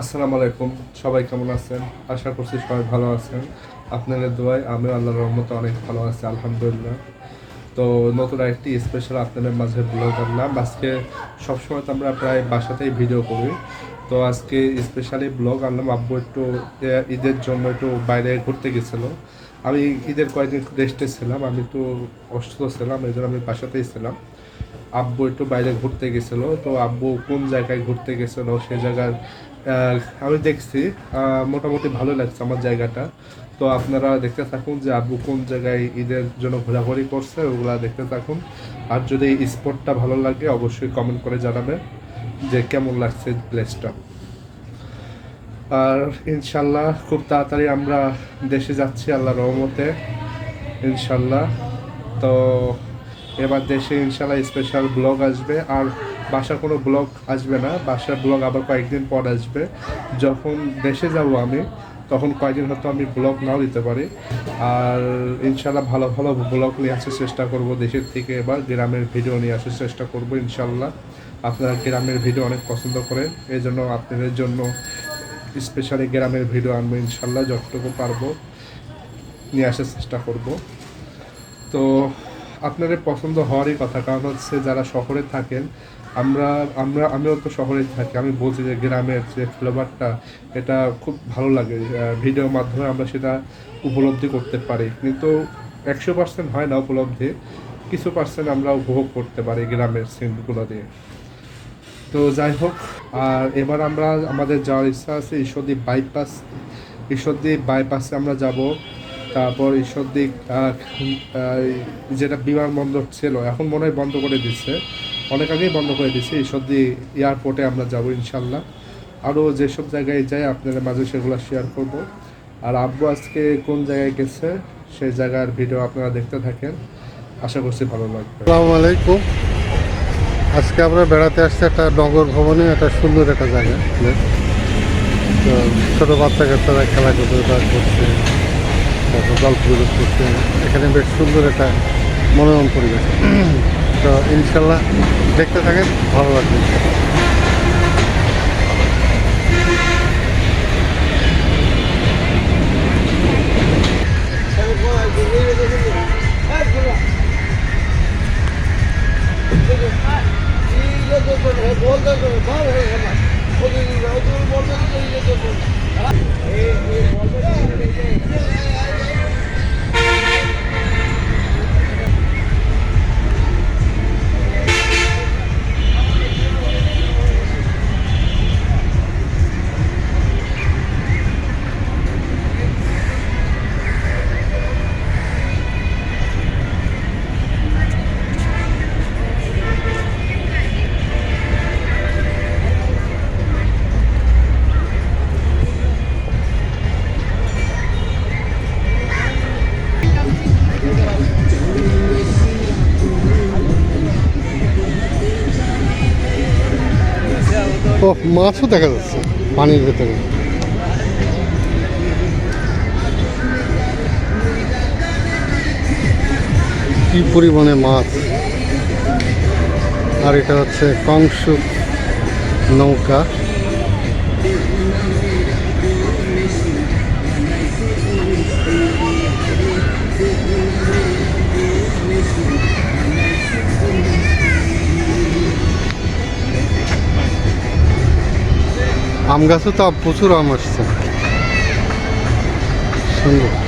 আসসালামু আলাইকুম। সবাই কেমন আছেন? আশা করছি সবাই ভালো আছেন। আপনাদের দোয়ায় আমি আল্লাহর রহমতে অনেক ভালো আছি, আলহামদুলিল্লাহ। তো নতুন একটি স্পেশাল আপনাদের মাঝে ব্লগ আনলাম। আজকে সবসময় তো আমরা প্রায় বাসাতেই ভিডিও করি। তো আজকে স্পেশালি ব্লগ আনলাম। আব্বু একটু ঈদের জন্য একটু বাইরে ঘুরতে গেছিল। আমি ঈদের কয়েকদিন রেস্টে ছিলাম। আমি একটু অসুস্থ ছিলাম এই জন্য আমি বাসাতেই ছিলাম। আব্বু একটু বাইরে ঘুরতে গেছিল। তো আব্বু কোন জায়গায় ঘুরতে গেছিল, সে জায়গার আমি দেখছি মোটামুটি ভালো লাগছে আমার জায়গাটা। তো আপনারা দেখতে থাকুন যে আব্বু কোন জায়গায় ঈদের জন্য ঘোরাঘুরি করছে, ওগুলা দেখতে থাকুন। আর যদি স্পটটা ভালো লাগে, অবশ্যই কমেন্ট করে জানাবেন যে কেমন লাগছে প্লেসটা আর ইনশাল্লাহ খুব তাড়াতাড়ি আমরা দেশে যাচ্ছি আল্লাহ রহমতে, ইনশাল্লাহ। তো এবার দেশে ইনশাল্লাহ স্পেশাল ব্লগ আসবে। আর বাসার কোনো ব্লগ আসবে না। বাসার ব্লগ আবার কয়েকদিন পর আসবে। যখন দেশে যাব আমি, তখন কয়েকদিন হয়তো আমি ব্লগ নাও দিতে পারি। আর ইনশাল্লাহ ভালো ভালো ব্লগ নিয়ে আসার চেষ্টা করব দেশের থেকে এবার। গ্রামের ভিডিও নিয়ে আসার চেষ্টা করব ইনশাল্লাহ আপনারা গ্রামের ভিডিও অনেক পছন্দ করেন। এই জন্য আপনাদের জন্য স্পেশালি গ্রামের ভিডিও আনব ইনশাল্লাহ যতটুকু পারব নিয়ে আসার চেষ্টা করব। তো আপনাদের পছন্দ হওয়ারই কথা, কারণ হচ্ছে যারা শহরে থাকেন, আমরা আমরা, আমিও তো শহরে থাকি, আমি বলছি যে গ্রামের যে ফ্লেভারটা এটা খুব ভালো লাগে ভিডিওর মাধ্যমে আমরা সেটা উপলব্ধি করতে পারি। কিন্তু একশো পার্সেন্ট হয় না উপলব্ধি, কিছু পার্সেন্ট আমরা উপভোগ করতে পারি গ্রামের সিনগুলো দিয়ে। তো যাই হোক, আর এবার আমরা, আমাদের যাওয়ার ইচ্ছা আছে ঈশ্বরদী বাইপাস ঈশ্বরদী বাইপাসে আমরা যাব। তারপর আহ, আহ, যেটা বিমানবন্দর ছিল এখন মনে হয় বন্ধ করে দিচ্ছে অনেক আগেই বন্ধ করে দিচ্ছে ঈশ্বরদী এয়ারপোর্টে আমরা যাব ইনশাল্লাহ আরও যেসব জায়গায় যাই আপনাদের মাঝে সেগুলো শেয়ার করব। আর আব্বু আজকে কোন জায়গায় গেছে সেই জায়গার ভিডিও আপনারা দেখতে থাকেন। আশা করছি ভালো লাগবে। আসসালামু আলাইকুম। আজকে আমরা বেড়াতে আসছি একটা নগর ভবনে একটা সুন্দর একটা জায়গা। ছোটো বাচ্চা কাচ্চারা খেলা করতে করছে। তারপর গল্প গুজব করছে এখানে বেশ সুন্দর একটা মনোরম পরিবেশ তো ইনশাল্লাহ দেখতে থাকেন ভালো লাগবে ও মাছও দেখা যাচ্ছে পানির ভেতরে। কি পরিমাণে মাছ। আর এটা হচ্ছে কংস নৌকা। আম গাছে তো প্রচুর আম আসছে। সুন্দর।